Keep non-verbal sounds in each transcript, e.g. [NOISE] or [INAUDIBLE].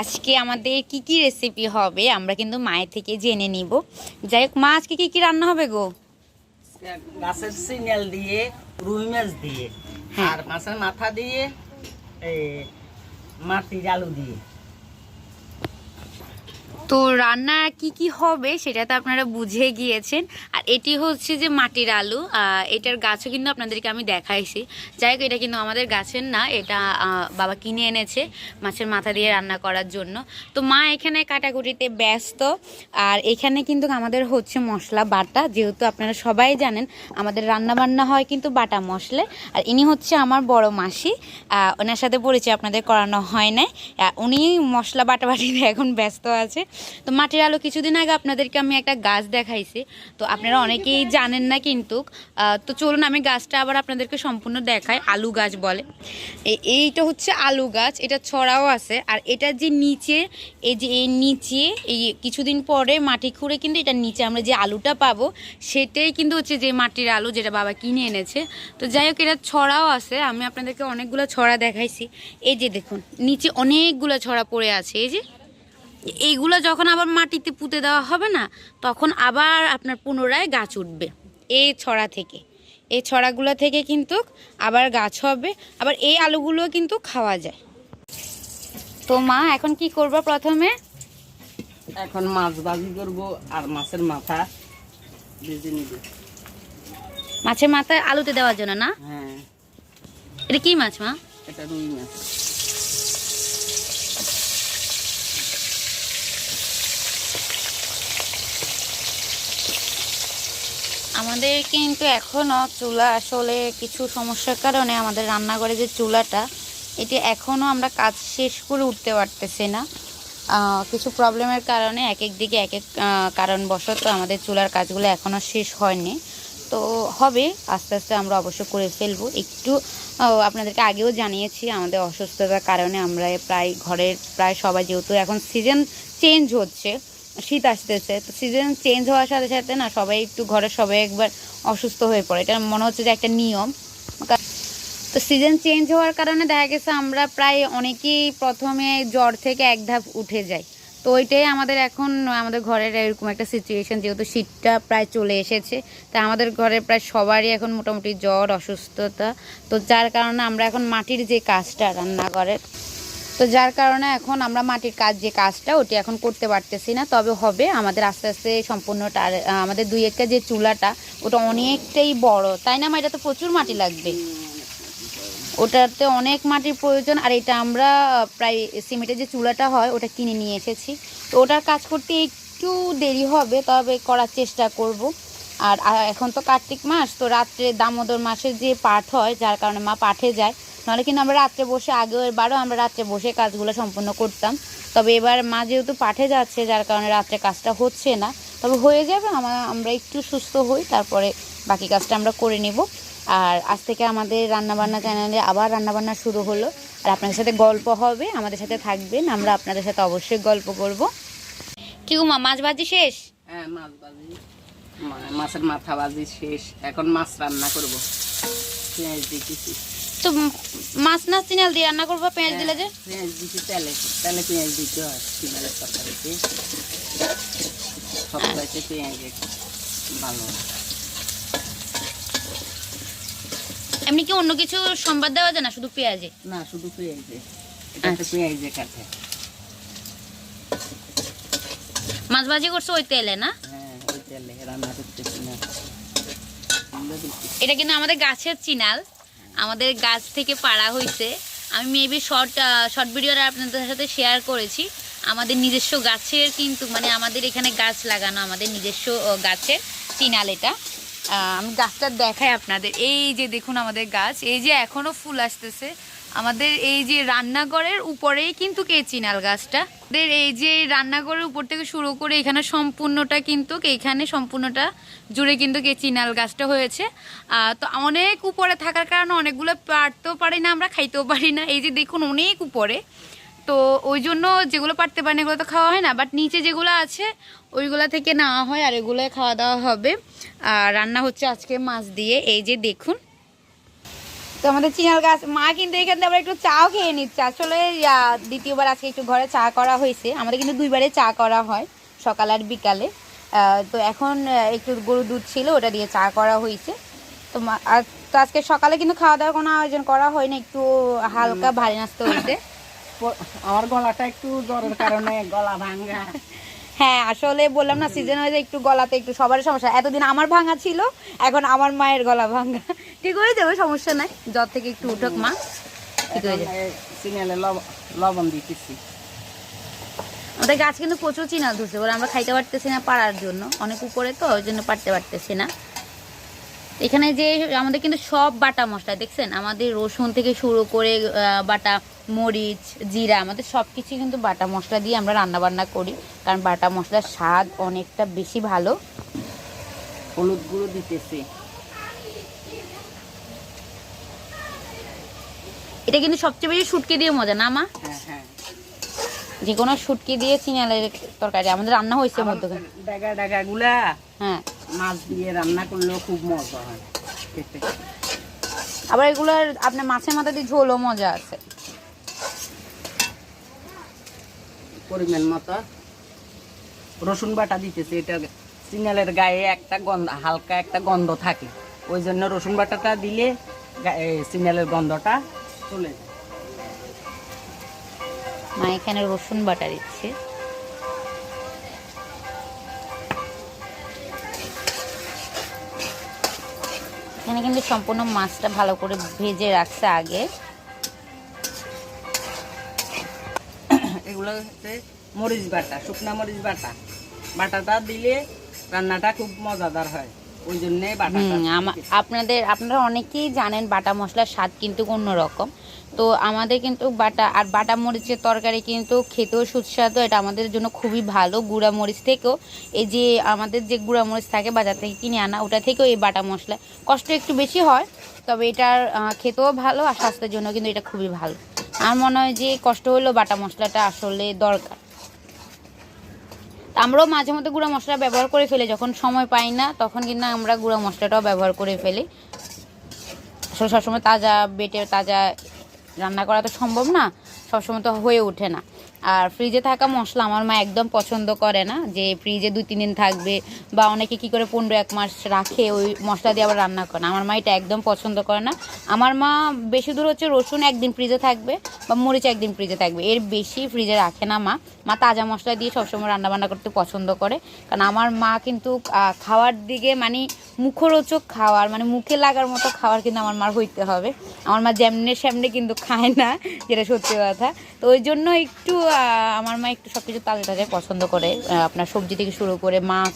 আজকে আমাদের কি কি রেসিপি হবে আমরা কিন্তু মায়ের থেকে জেনে নিব। যাই হোক মা আজকে কি কি রান্না হবে গো? গাছের সিগন্যাল দিয়ে রুই মাছ দিয়ে হ্যাঁ। আর মাছের মাথা দিয়ে এই মাটির আলু দিয়ে। তো রান্না কি কি হবে সেটা তো আপনারা বুঝে গিয়েছেন। আর এটি হচ্ছে যে মাটির আলু। এটার গাছও কিন্তু আপনাদেরকে আমি দেখাইছি। যাই হোক, এটা কিন্তু আমাদের গাছের না, এটা বাবা কিনে এনেছে মাছের মাথা দিয়ে রান্না করার জন্য। তো মা এখানে কাটাকুটিতে ব্যস্ত। আর এখানে কিন্তু আমাদের হচ্ছে মশলা, বাটা। যেহেতু আপনারা সবাই জানেন, আমাদের রান্না বান্না হয় কিন্তু বাটা মশলা। আর ইনি হচ্ছে আমার বড় মাসি। ওনার সাথে পরিচয় আপনাদের করানো হয় নাই। উনি মশলা বাটাবাটিতে এখন ব্যস্ত আছে। তো মাটির আলো কিছুদিন আগে আপনাদেরকে আমি একটা গাছ দেখাইছি। তো আপনারা অনেকেই জানেন না কিন্তু তো চলুন আমি গাছটা আবার আপনাদেরকে সম্পূর্ণ দেখাই, আলু গাছ বলে। এইটা হচ্ছে আলু গাছ, এটা ছড়াও আছে, আর এটা যে নিচে, এই যে এই নিচে, এই কিছুদিন পরে মাটি খুঁড়ে কিন্তু এটার নিচে আমরা যে আলুটা পাবো, সেটাই কিন্তু হচ্ছে যে মাটির আলু যেটা বাবা কিনে এনেছে। তো যাই হোক, এটা ছড়াও আছে, আমি আপনাদেরকে অনেকগুলো ছড়া দেখাইছি। এই যে দেখুন, নিচে অনেকগুলো ছড়া পড়ে আছে, এই যে। এইগুলো যখন আবার মাটিতে পুঁতে দেওয়া হবে না তখন আবার আপনার পুনরায় গাছ উঠবে এই ছড়া থেকে। এই ছড়াগুলো থেকে কিন্তু আবার গাছ হবে আবার এই আলুগুলো কিন্তু খাওয়া যায়। তো মা এখন কি করব প্রথমে? এখন মাছ ভাজি করব আর মাছের মাথা ভেজে নিব। মাছের মাথায় আলুতে দেওয়ার জন্য না? হ্যাঁ। এটা কি মাছ মা? এটা রুই মাছ। আমাদের কিন্তু এখনও চুলা আসলে কিছু সমস্যার কারণে আমাদের রান্নাঘরে যে চুলাটা, এটি এখনও আমরা কাজ শেষ করে উঠতে পারতেছি না। কিছু প্রবলেমের কারণে এক এক দিকে এক এক কারণবশত আমাদের চুলার কাজগুলো এখনও শেষ হয়নি। তো হবে, আস্তে আস্তে আমরা অবশ্য করে ফেলব। একটু আপনাদেরকে আগেও জানিয়েছি আমাদের অসুস্থতার কারণে আমরা প্রায় ঘরের, প্রায় সবাই যেহেতু এখন সিজন চেঞ্জ হচ্ছে শীত আসতেছে। তো সিজন চেঞ্জ হওয়ার সাথে সাথে না সবাই একটু ঘরের সবাই একবার অসুস্থ হয়ে পড়ে। এটা মনে হচ্ছে যে একটা নিয়ম। তো সিজন চেঞ্জ হওয়ার কারণে দেখা গেছে আমরা প্রায় অনেকেই প্রথমে জ্বর থেকে এক ধাপ উঠে যাই। তো ওইটাই আমাদের এখন, আমাদের ঘরের এরকম একটা সিচুয়েশন যেহেতু শীতটা প্রায় চলে এসেছে তা আমাদের ঘরে প্রায় সবারই এখন মোটামুটি জ্বর, অসুস্থতা। তো যার কারণে আমরা এখন মাটির যে কাজটা রান্না রান্নাঘরের তো যার কারণে এখন আমরা মাটির কাজ যে কাজটা, ওটি এখন করতে পারতেছি না। তবে হবে, আমাদের আস্তে আস্তে সম্পূর্ণটা আমাদের দুই একটা যে চুলাটা, ওটা অনেকটাই বড়। তাই না এটা তো প্রচুর মাটি লাগবে। ওটাতে অনেক মাটির প্রয়োজন, আর এটা আমরা প্রায় সিমেন্টের যে চুলাটা হয়, ওটা কিনে নিয়ে এসেছি। তো ওটার কাজ করতে একটু দেরি হবে, তবে করার চেষ্টা করব। আর এখন তো কার্তিক মাস, তো রাত্রে দামোদর মাসের যে পাঠ হয়, যার কারণে মা পাঠে যায় নাহলে কিন্তু আমরা রাত্রে বসে, আগেও এবারও আমরা রাত্রে বসে কাজগুলো সম্পূর্ণ করতাম। তবে এবার মা যেহেতু পাঠে যাচ্ছে, যার কারণে রাত্রে কাজটা হচ্ছে না। তবে হয়ে যাবে আমরা আমরা একটু সুস্থ হই, তারপরে বাকি কাজটা আমরা করে নিব। আর আজ থেকে আমাদের রান্নাবান্না চ্যানেলে আবার রান্নাবান্না শুরু হলো। আর আপনাদের সাথে গল্প হবে, আমাদের সাথে থাকবেন, আমরা আপনাদের সাথে অবশ্যই গল্প করব। কি মা, মাছ ভাজি শেষ? হ্যাঁ মাছ ভাজি। মাছের মাথা ভাজি শেষ। এখন মাছ রান্না করব। পেঁয়াজ দিতেছি। তো মাছ না চিনাল দিয়ে রান্না করব পেঁয়াজ দিলে যে? পেঁয়াজ দিচ্ছি তেলে তেলে পেঁয়াজ দিতে হয় সিমের তরকারিতে। সবটাইতে পেঁয়াজ ভালো এমনি কি অন্য কিছু সম্বাদ দেওয়া যায় না শুধু পেঁয়াজে? না শুধু পেঁয়াজে। এটা আচ্ছা। পেঁয়াজে কাটে মাছ ভাজি করছ ওই তেলে না? হ্যাঁ ওই তেলে রান্না করতেছি না। এটা কিন্তু আমাদের গাছের চিনাল। আমাদের গাছ থেকে পাড়া হয়েছে আমি মেবি শর্ট শর্ট ভিডিওটা আপনাদের সাথে শেয়ার করেছি। আমাদের নিজস্ব গাছের কিন্তু মানে আমাদের এখানে গাছ লাগানো আমাদের নিজস্ব গাছের চিনাল এটা। আমি গাছটা দেখাই আপনাদের। এই যে দেখুন আমাদের গাছ, এই যে এখনও ফুল আসতেছে। আমাদের এই যে রান্নাঘরের উপরেই কিন্তু কে চিনাল গাছটা? আমাদের এই যে রান্নাঘরের উপর থেকে শুরু করে এখানে সম্পূর্ণটা কিন্তু এখানে সম্পূর্ণটা জুড়ে কিন্তু কে চিনাল গাছটা হয়েছে। তো অনেক উপরে থাকার কারণে অনেকগুলো পারতেও পারি না, আমরা খাইতেও পারি না। এই যে দেখুন অনেক উপরে। তো ওই জন্য যেগুলো পারতে পারেন এগুলো তো খাওয়া হয় না। বাট নিচে যেগুলো আছে, ওইগুলো থেকে নেওয়া হয় আর এগুলোই খাওয়া দাওয়া হবে। আর রান্না হচ্ছে আজকে মাছ দিয়ে। এই যে দেখুন তো আমাদের চিনাল গাছ মা কিন্তু এখান থেকে আবার একটু চাও খেয়ে নিচ্ছে। আসলে দ্বিতীয়বার আজকে একটু ঘরে চা করা হয়েছে। আমাদের কিন্তু দুইবারে চা করা হয় সকাল আর বিকালে। তো এখন একটু গরু দুধ ছিল ওটা দিয়ে চা করা হয়েছে। তো আর তো আজকে সকালে কিন্তু খাওয়া দাওয়ার কোনো আয়োজন করা হয়নি একটু হালকা ভারী নাস্তা হয়েছে। [LAUGHS] আমার গলাটা একটু জ্বরের কারণে গলা ভাঙ্গা [LAUGHS] হ্যাঁ আসলে বললাম না সিজন হয়ে একটু গলাতে একটু সবার সমস্যা। এতদিন আমার ভাঙা ছিল এখন আমার মায়ের গলা ভাঙা। ঠিক হয়ে যাবে সমস্যা নাই। জ্বর থেকে একটু উঠক মা। ঠিক হয়ে যাবে। লবণ দিতেছি। আমাদের গাছ কিন্তু প্রচুর চিনা ধরছে ওরা আমরা খাইতে পারতেছি না পাড়ার জন্য। অনেক উপরে তো ওই জন্য পারতে পারতেছি না। এখানে যে আমাদের কিন্তু সব বাটা মশলা দেখছেন? আমাদের রসুন থেকে শুরু করে বাটা মরিচ জিরা আমাদের সব কিছু কিন্তু বাটা মশলা দিয়ে আমরা রান্না বান্না করি। কারণ বাটা মশলার স্বাদ অনেকটা বেশি ভালো। হলুদ গুঁড়ো দিতেছি। এটা কিন্তু সবচেয়ে বেশি শুটকি দিয়ে মজা না মা? হ্যাঁ হ্যাঁ। যে কোনো শুটকি দিয়ে চিনালের তরকারি। আমাদের রান্না হয়েছে মধ্যখানে। ডাগা ডাগা গুলা হ্যাঁ। মাছ দিয়ে রান্না করলেও খুব মজা হয় খেতে। আবার এগুলোর আপনার মাছের মাথা দিয়ে ঝোলও মজা আছে। পরিমাণ মতো রসুন বাটা দিতেছে এটা সিনালের গায়ে একটা গন্ধ হালকা একটা গন্ধ থাকে। ওই জন্য রসুন বাটাটা দিলে এ, গন্ধটা চলে যায়। মা এখানে রসুন বাটা দিচ্ছে। এখানে কিন্তু সম্পূর্ণ মাছটা ভালো করে ভেজে রাখছে আগে। এগুলো হচ্ছে মরিচ বাটা, শুকনা মরিচ বাটা। বাটাটা দিলে রান্নাটা খুব মজাদার হয়। ওই জন্যে আপনাদের আপনারা অনেকেই জানেন বাটা মশলার স্বাদ কিন্তু অন্যরকম। তো আমাদের কিন্তু বাটা আর বাটা মরিচের তরকারি কিন্তু খেতেও সুস্বাদু এটা আমাদের জন্য খুবই ভালো। গুঁড়া মরিচ থেকেও এই যে আমাদের যে গুঁড়া মরিচ থাকে বাজার থেকে কিনে আনা ওটা থেকেও এই বাটা মশলা। কষ্ট একটু বেশি হয় তবে এটার খেতেও ভালো আর স্বাস্থ্যের জন্য কিন্তু এটা খুবই ভালো। আমার মনে হয় যে কষ্ট হলেও বাটা মশলাটা আসলে দরকার। আমরাও মাঝে মধ্যে গুঁড়া মশলা ব্যবহার করে ফেলি, যখন সময় পাই না, তখন কিন্তু আমরা গুঁড়া মশলাটাও ব্যবহার করে ফেলি। আসলে সবসময় তাজা, বেটে তাজা রান্না করা তো সম্ভব না, সবসময় তো হয়ে ওঠে না। আর ফ্রিজে থাকা মশলা আমার মা একদম পছন্দ করে না, যে ফ্রিজে দুই, তিন দিন থাকবে বা অনেকে কি করে পনেরো, এক মাস রাখে, ওই মশলা দিয়ে আবার রান্না করে না। আমার মা এটা একদম পছন্দ করে না। আমার মা বেশি দূর হচ্ছে রসুন একদিন ফ্রিজে থাকবে বা মরিচ একদিন ফ্রিজে থাকবে। এর বেশি ফ্রিজে রাখে না মা। মা তাজা মশলা দিয়ে সবসময় রান্না বান্না করতে পছন্দ করে। কারণ আমার মা কিন্তু খাওয়ার দিকে মানে মুখরোচক খাওয়ার মানে মুখে লাগার মতো খাওয়ার কিন্তু আমার মার হইতে হবে। আমার মা যেমনে সেমনে কিন্তু খায় না, যেটা সত্যি কথা। তো ওই জন্য একটু আমার মা একটু সব কিছু তাজা তাজা পছন্দ করে। আপনার সবজি থেকে শুরু করে মাছ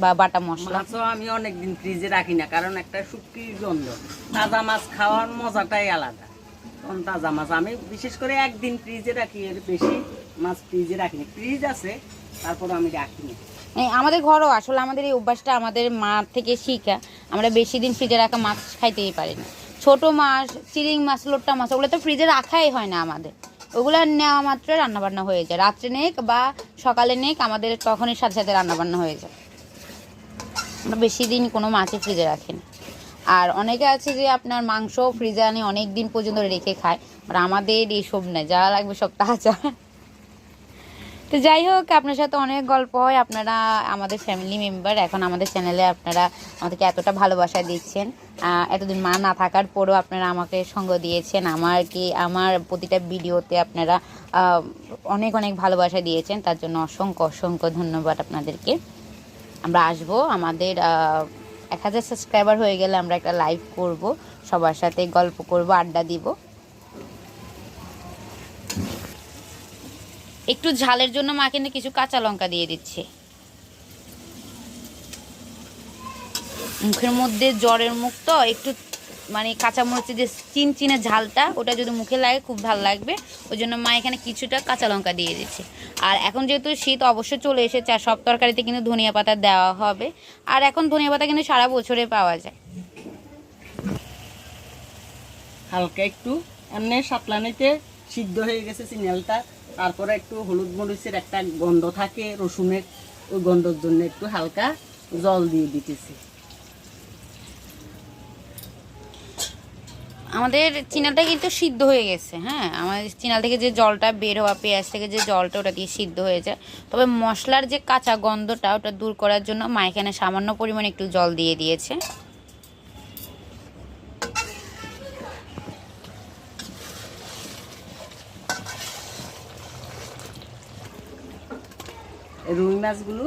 বা বাটা মশলা। মাছও আমি অনেকদিন ফ্রিজে রাখি না কারণ একটা শুটকির গন্ধ। তাজা মাছ খাওয়ার মজাটাই আলাদা। তখন তাজা মাছ আমি বিশেষ করে একদিন ফ্রিজে রাখি এর বেশি মাছ ফ্রিজে রাখি না। ফ্রিজ আছে তারপর আমি রাখি না। আমাদের ঘরও আসলে আমাদের এই অভ্যাসটা আমাদের মা থেকে শিখা। আমরা বেশি দিন ফ্রিজে রাখা মাছ খাইতেই পারি না। ছোট মাছ চিরিং মাছ লোট্টা মাছ ওগুলো তো ফ্রিজে রাখাই হয় না আমাদের। ওগুলো নেওয়া মাত্র রান্নাবান্না হয়ে যায়। রাত্রে নেক বা সকালে নেক আমাদের তখনই সাথে সাথে রান্নাবান্না হয়ে যায়। আমরা বেশি দিন কোনো মাছই ফ্রিজে রাখি না। আর অনেকে আছে যে আপনার মাংস ফ্রিজে আনে অনেক দিন পর্যন্ত রেখে খায়। আর আমাদের এইসব নেই, যা লাগবে সব তাজা। তো যাই হোক, আপনার সাথে অনেক গল্প হয়। আপনারা আমাদের ফ্যামিলি মেম্বার এখন আমাদের চ্যানেলে আপনারা আমাদেরকে এতটা ভালোবাসা দিচ্ছেন। এতদিন মা না থাকার পরেও আপনারা আমাকে সঙ্গ দিয়েছেন। আমার কি আমার প্রতিটা ভিডিওতে আপনারা অনেক অনেক ভালোবাসা দিয়েছেন। তার জন্য অসংখ্য অসংখ্য ধন্যবাদ আপনাদেরকে। আমরা আসব। আমাদের এক হাজার সাবস্ক্রাইবার হয়ে গেলে আমরা একটা লাইভ করব। সবার সাথে গল্প করব, আড্ডা দিব। একটু ঝালের জন্য মা কিন্তু কিছু কাঁচা লঙ্কা দিয়ে দিচ্ছে। মুখের মধ্যে জ্বরের মুখ তো একটু মানে কাঁচা মরিচের যে চিন চিনে ঝালটা, ওটা যদি মুখে লাগে খুব ভালো লাগবে। ওই জন্য মা এখানে কিছুটা কাঁচা লঙ্কা দিয়ে দিচ্ছে। আর এখন যেহেতু শীত অবশ্যই চলে এসেছে, আর সব তরকারিতে কিন্তু ধনিয়া পাতা দেওয়া হবে। আর এখন ধনিয়া পাতা কিন্তু সারা বছরে পাওয়া যায়। হালকা একটু, এমনি সাতলানিতে সিদ্ধ হয়ে গেছে সিনালটা। তারপরে একটু হলুদ মরিচের একটা গন্ধ থাকে, রসুনের ওই গন্ধর জন্য একটু হালকা জল দিয়ে দিতেছি। আমাদের চিনালটা কিন্তু সিদ্ধ হয়ে গেছে হ্যাঁ? আমাদের চিনাল থেকে যে জলটা বের হওয়া, পেঁয়াজ থেকে যে জলটা, ওটা দিয়ে সিদ্ধ হয়ে যায়। তবে মশলার যে কাঁচা গন্ধটা, ওটা দূর করার জন্য মা এখানে সামান্য পরিমাণে একটু জল দিয়ে দিয়েছে। রুই মাছগুলো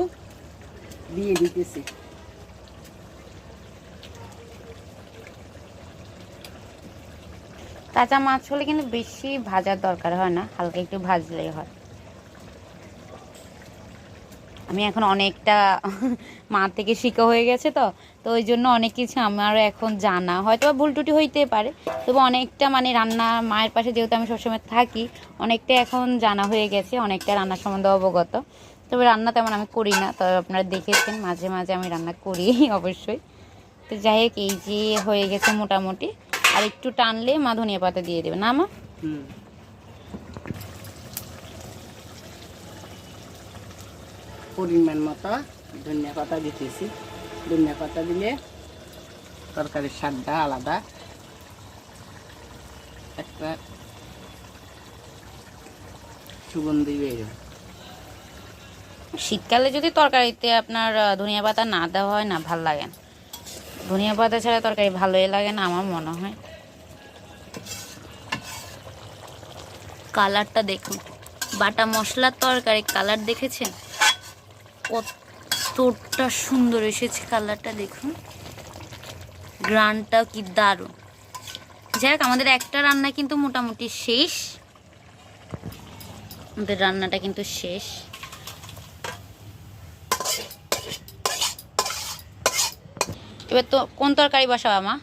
দিয়ে দিতেছি। কাঁচা মাছ হলে কিন্তু বেশি ভাজার দরকার হয় না, হালকা একটু ভাজলেই হয়। আমি এখন অনেকটা মা থেকে শিখা হয়ে গেছে তো তো ওই জন্য অনেক কিছু আমারও এখন জানা। হয়তো বা ভুল টুটি হইতে পারে, তবে অনেকটা মানে রান্না মায়ের পাশে যেহেতু আমি সবসময় থাকি অনেকটা এখন জানা হয়ে গেছে, অনেকটা রান্নার সম্বন্ধে অবগত। তবে রান্না তেমন আমি করি না, তবে আপনারা দেখেছেন মাঝে মাঝে আমি রান্না করি, [LAUGHS] অবশ্যই। তো যাই হোক, এই যে হয়ে গেছে মোটামুটি। আর একটু টানলে মা ধনিয়া পাতা দিয়ে দেবে। না, মা? পরিমাণ মতো ধনিয়া পাতা দিতেছি। ধনিয়া পাতা দিলে তরকারির স্বাদটা আলাদা। একটা সুগন্ধি বেরো শীতকালে যদি তরকারিতে আপনার ধনিয়া পাতা না দেওয়া হয় না, ভালো লাগে না। ধনিয়া পাতা ছাড়া তরকারি ভালোই লাগে না, আমার মনে হয়। কালারটা দেখুন। বাটা মশলার তরকারি, কালার দেখেছেন? কতটা সুন্দর এসেছে কালারটা দেখুন। গ্রানটাও কি দারুণ। যাই হোক, আমাদের একটা রান্না কিন্তু মোটামুটি শেষ। আমাদের রান্নাটা কিন্তু শেষ। এবার তো কোন তরকারি বসাবা মা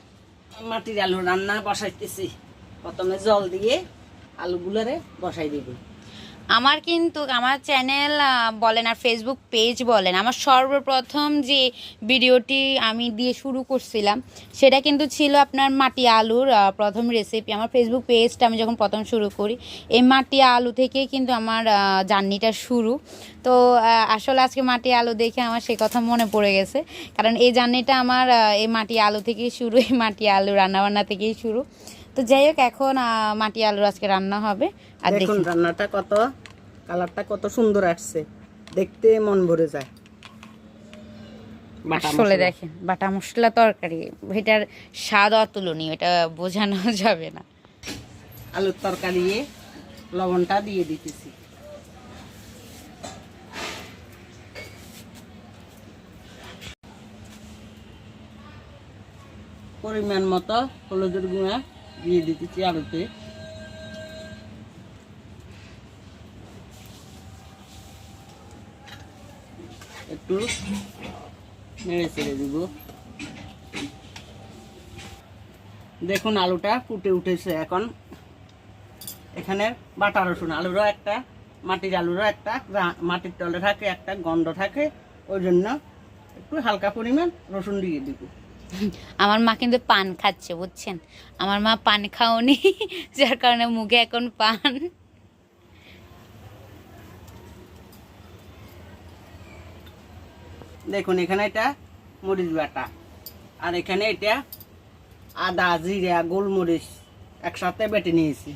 মাটির আলু রান্না বসাইতেছি। প্রথমে জল দিয়ে আলুগুলোরে বসাই দিবি। আমার কিন্তু, আমার চ্যানেল বলেন আর ফেসবুক পেজ বলেন, আমার সর্বপ্রথম যে ভিডিওটি আমি দিয়ে শুরু করছিলাম, সেটা কিন্তু ছিল আপনার মাটি আলুর প্রথম রেসিপি আমার ফেসবুক পেজটা আমি যখন প্রথম শুরু করি, এই মাটি আলু থেকেই কিন্তু আমার জার্নিটা শুরু। তো আসলে আজকে মাটি আলু দেখে আমার সে কথা মনে পড়ে গেছে, কারণ এই জার্নিটা আমার এই মাটি আলু থেকেই শুরু, এই মাটি আলু রান্নাবান্না থেকেই শুরু। তো যাই হোক, এখন মাটি আলুর আজকে রান্না হবে। আর দেখুন রান্নাটা কত কালারটা কত সুন্দর আসছে। দেখতে মন ভরে যায়। বাটা আসলে মশলা। দেখেন বাটা মশলা তরকারি এটার স্বাদ অতুলনীয় এটা বোঝানো [LAUGHS] যাবে না। আলুর তরকারি লবণটা দিয়ে দিতেছি। পরিমাণ মতো হলুদের গুঁড়া দিয়ে দিতেছি আলুতে। একটু নেড়ে ছেড়ে দিব। দেখুন আলুটা ফুটে উঠেছে এখন। এখানে বাটা রসুন আলুরও একটা, মাটির আলুরও একটা মাটির তলে থাকে, একটা গন্ধ থাকে, ওই জন্য একটু হালকা পরিমাণ রসুন দিয়ে দিব। আমার মা কিন্তু পান খাচ্ছে, বুঝছেন? আমার মা পান খাওনি, যার কারণে মুখে এখন পান। দেখুন এখানে এটা মরিচ বাটা আর এখানে এটা আদা জিরা গোলমরিচ একসাথে বেটে নিয়েছি।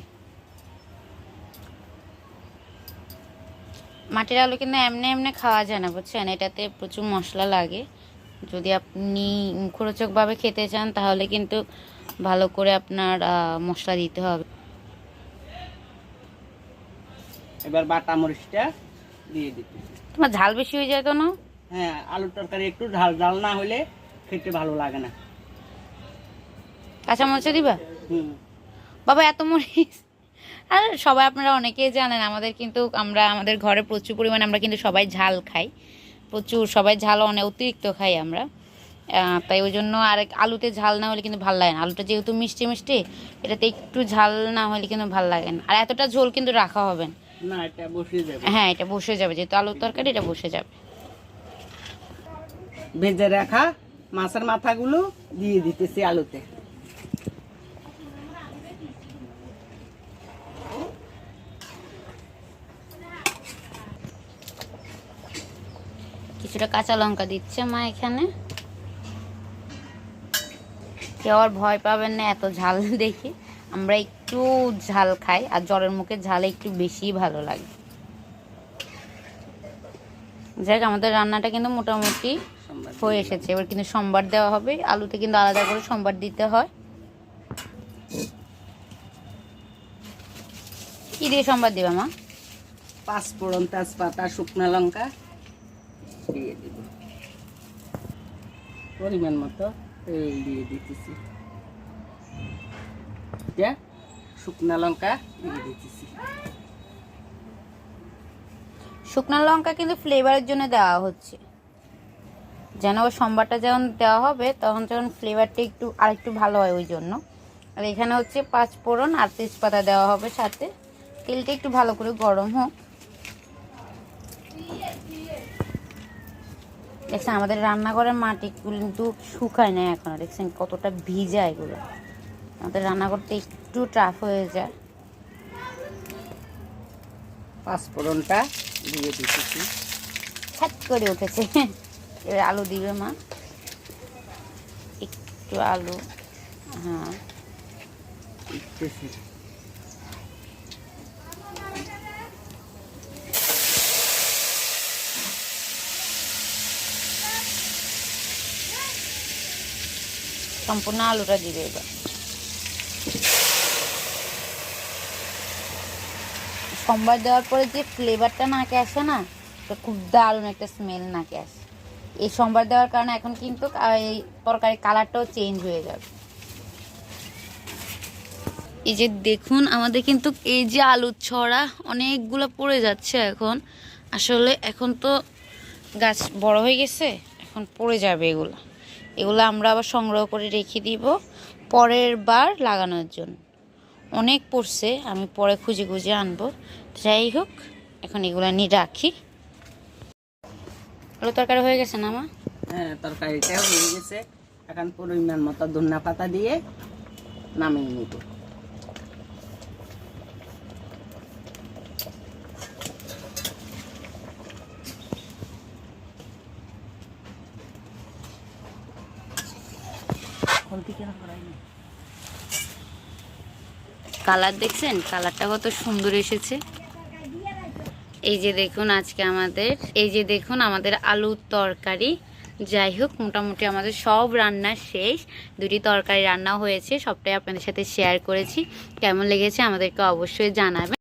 মাটির আলু কিন্তু এমনি এমনি খাওয়া যায় না বুঝছেন? এটাতে প্রচুর মশলা লাগে। যদি আপনি মুখরোচকভাবে খেতে চান তাহলে কিন্তু ভালো করে আপনার মশলা দিতে হবে। এবার বাটা মরিচটা দিয়ে দিতে তোমার ঝাল বেশি হয়ে যায় তো না হ্যাঁ আলুর তরকারি একটু ঝাল ঝাল না হলে খেতে ভালো লাগে না। কাঁচা মরিচা দিবা? হুম। বাবা এত মরিচ? আর সবাই আপনারা অনেকেই জানেন আমাদের কিন্তু আমরা আমাদের ঘরে প্রচুর পরিমাণে আমরা কিন্তু সবাই ঝাল খাই। প্রচুর সবাই ঝাল অনেক অতিরিক্ত খাই আমরা। তাই ওই জন্য আর আলুতে ঝাল না হলে কিন্তু ভালো লাগে না। আলুটা যেহেতু মিষ্টি মিষ্টি এটাতে একটু ঝাল না হলে কিন্তু ভালো লাগে না। আর এতটা ঝোল কিন্তু রাখা হবে না। হ্যাঁ এটা বসে যাবে। যেহেতু আলুর তরকারি এটা বসে যাবে। ভেজে রাখা মাছের মাথাগুলো দিয়ে দিতেছি আলুতে। কিছুটা কাঁচা লঙ্কা দিচ্ছে মা এখানে। কেউ আর ভয় পাবেন না, এত ঝাল দেখি। আমরা একটু ঝাল খাই, আর জ্বরের মুখে ঝাল একটু বেশি ভালো লাগে। যাই হোক, আমাদের রান্নাটা কিন্তু মোটামুটি হয়ে এসেছে। এবার কিন্তু সোমবার দেওয়া হবে। আলুতে কিন্তু আলাদা করে সোমবার দিতে হয়। কি দিয়ে সোমবার দিবা মা? পাঁচ ফোড়ন তেজপাতা শুকনো লঙ্কা দিয়ে দিব। পরিমাণ মতো তেল দিয়ে দিতেছি। শুকনো লঙ্কা দিয়ে দিতেছি। শুকনো লঙ্কা কিন্তু ফ্লেভারের জন্য দেওয়া হচ্ছে। যেন সোমবারটা যখন দেওয়া হবে, তখন যখন ফ্লেভারটা একটু আর একটু ভালো হয় ওই জন্য। আর এখানে হচ্ছে পাঁচ ফোড়ন আর তেজপাতা দেওয়া হবে সাথে। তেলটা একটু ভালো করে গরম হোক। দেখছেন, আমাদের রান্নাঘরের মাটি কিন্তু শুকায় না এখনও। দেখছেন, কতটা ভিজা এগুলো। আমাদের রান্নাঘরটা একটু টাফ হয়ে যায়। পাঁচ ফোড়নটা দিয়ে দিতেছি। ছ্যাট করে উঠেছে। এবার আলু দিবে মা। একটু আলু হ্যাঁ। সম্পূর্ণ আলুটা দিবে এবার। সোমবার দেওয়ার পরে যে ফ্লেভারটা নাকে আসে না, তো খুব দারুণ একটা স্মেল নাকে আসে। এই সোমবার দেওয়ার কারণে এখন কিন্তু এই তরকারির কালারটাও চেঞ্জ হয়ে যাবে। এই যে দেখুন, আমাদের কিন্তু এই যে আলুর ছড়া অনেকগুলো পড়ে যাচ্ছে এখন। আসলে এখন তো গাছ বড় হয়ে গেছে, এখন পড়ে যাবে এগুলো। এগুলো আমরা আবার সংগ্রহ করে রেখে দিব পরের বার লাগানোর জন্য। অনেক পড়ছে আমি পরে খুঁজে খুঁজে আনব। যাই হোক এখন এগুলো নিয়ে রাখি। আলু তরকারি হয়ে গেছে না মা? হ্যাঁ তরকারিটা হয়ে গেছে। এখন পরিমাণ মতো ধনিয়া পাতা দিয়ে নামিয়ে নিব। কালার দেখছেন? কালারটা কত সুন্দর এসেছে। এই যে দেখুন আজকে আমাদের, এই যে দেখুন আমাদের আলুর তরকারি। যাই হোক, মোটামুটি আমাদের সব রান্না শেষ। দুটি তরকারি রান্না হয়েছে, সবটাই আপনাদের সাথে শেয়ার করেছি। কেমন লেগেছে আমাদেরকে অবশ্যই জানাবেন।